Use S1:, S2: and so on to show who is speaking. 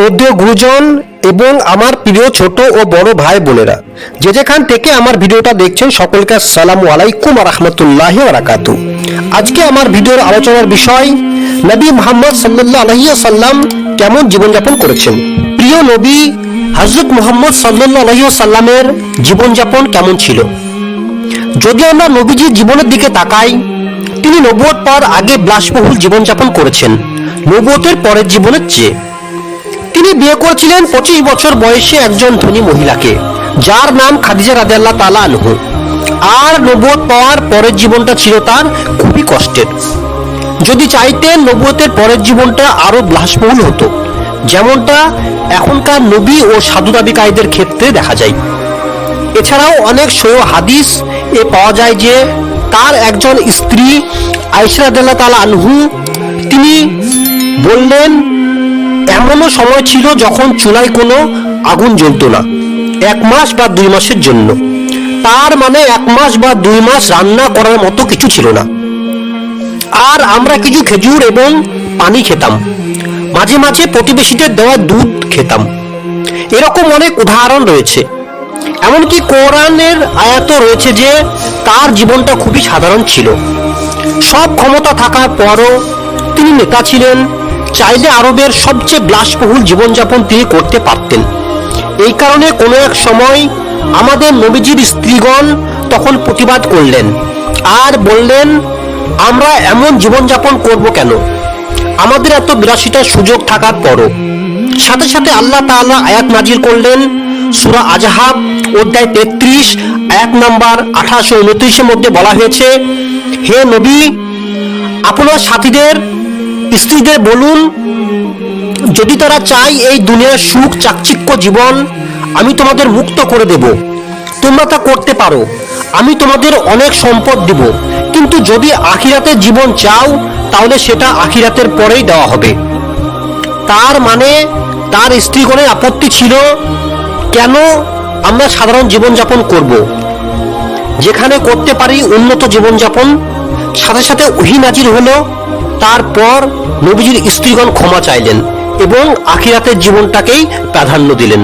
S1: শ্রদ্ধেয় গুরুজন এবং আমার প্রিয় ছোট ও বড় ভাই বোনেরা, যে যেখান থেকে আমার ভিডিওটা দেখছেন, সকলকে আসসালামু আলাইকুম রহমতুল্লাহ বারাকাতু আজকে আমার ভিডিওর আলোচনার বিষয়, নবী মোহাম্মদ সাল্লাহ আলহিয়া সাল্লাম কেমন জীবনযাপন করেছেন? প্রিয় নবী হজরত মোহাম্মদ সাল্লাহ আলহিয়া সাল্লামের জীবনযাপন কেমন ছিল? যদি আমরা নবীজির জীবনের দিকে তাকাই, তিনি নবুয়ত পাওয়ার আগে বিলাসবহুল জীবনযাপন করেছেন। নবুয়তের পরের জীবনের চেয়ে তিনি বিয়ে করেছিলেন পঁচিশ বছর বয়সে একজন ধনী মহিলাকে, যার নাম খাদিজা রাদিয়াল্লাহ তালা আনহু। আর নবুয়ত পাওয়ার পরের জীবনটা ছিল তার খুবই কষ্টের। যদি চাইতেন নবুয়তের পরের জীবনটা আরও বিলাসবহুল হতো, যেমনটা এখনকার নবী ও সাধু দাবিকারীদের ক্ষেত্রে দেখা যায়। এছাড়াও অনেক সহ হাদিস এ পাওয়া যায় যে তার একজন স্ত্রী আইসরাদাল্লাহ তালা আনহু, তিনি বললেন এমনও সময় ছিল যখন চুলায় কোনো আগুন জ্বলতো না, এক মাস বা দুই মাসের জন্য। তার মানে এক মাস বা দুই মাস রান্না করার মতো কিছু ছিল না। আর আমরা কিছু খেজুর এবং পানি খেতাম। মাঝে মাঝে প্রতিবেশীদের দেওয়া দুধ খেতাম। এরকম অনেক উদাহরণ রয়েছে। এমনকি কোরআনের আয়াত রয়েছে যে তার জীবনটা খুবই সাধারণ ছিল। সব ক্ষমতা থাকার পরও তিনি নেতা ছিলেন চাইলে আরবের সবচেয়ে বিলাসবহুল জীবনযাপন তিনি করতে পারতেন। এই কারণে কোনো এক সময় আমাদের নবীজির স্ত্রীগণ তখন প্রতিবাদ করলেন আর বললেন, আমরা এমন জীবনযাপন করব কেন? আমাদের এত বিলাসিতার সুযোগ থাকার পরও। সাথে সাথে আল্লাহ তাআলা আয়াত নাজির করলেন, সূরা আজহাব, অধ্যায় তেত্রিশ, এক নাম্বার আঠাশো উনত্রিশের মধ্যে বলা হয়েছে, হে নবী, আপনার সাথীদের স্ত্রীদের বলুন, যদি তারা চায় এই দুনিয়ার সুখ, চাকচিক্য, জীবন, আমি তোমাদের মুক্ত করে দেব। তোমরা তা করতে পারো। আমি তোমাদের অনেক সম্পদ দিব। কিন্তু যদি আখিরাতের জীবন চাও, তাহলে সেটা আখিরাতের পরেই দেওয়া হবে। তার মানে তার স্ত্রীগণের আপত্তি ছিল, কেন আমরা সাধারণ জীবনযাপন করব? যেখানে করতে পারি উন্নত জীবনযাপন। সাথে সাথে ওহি নাজির হলো তারপর নবীজির স্ত্রীগণ ক্ষমা চাইলেন এবং আখিরাতের জীবনটাকেই প্রাধান্য দিলেন।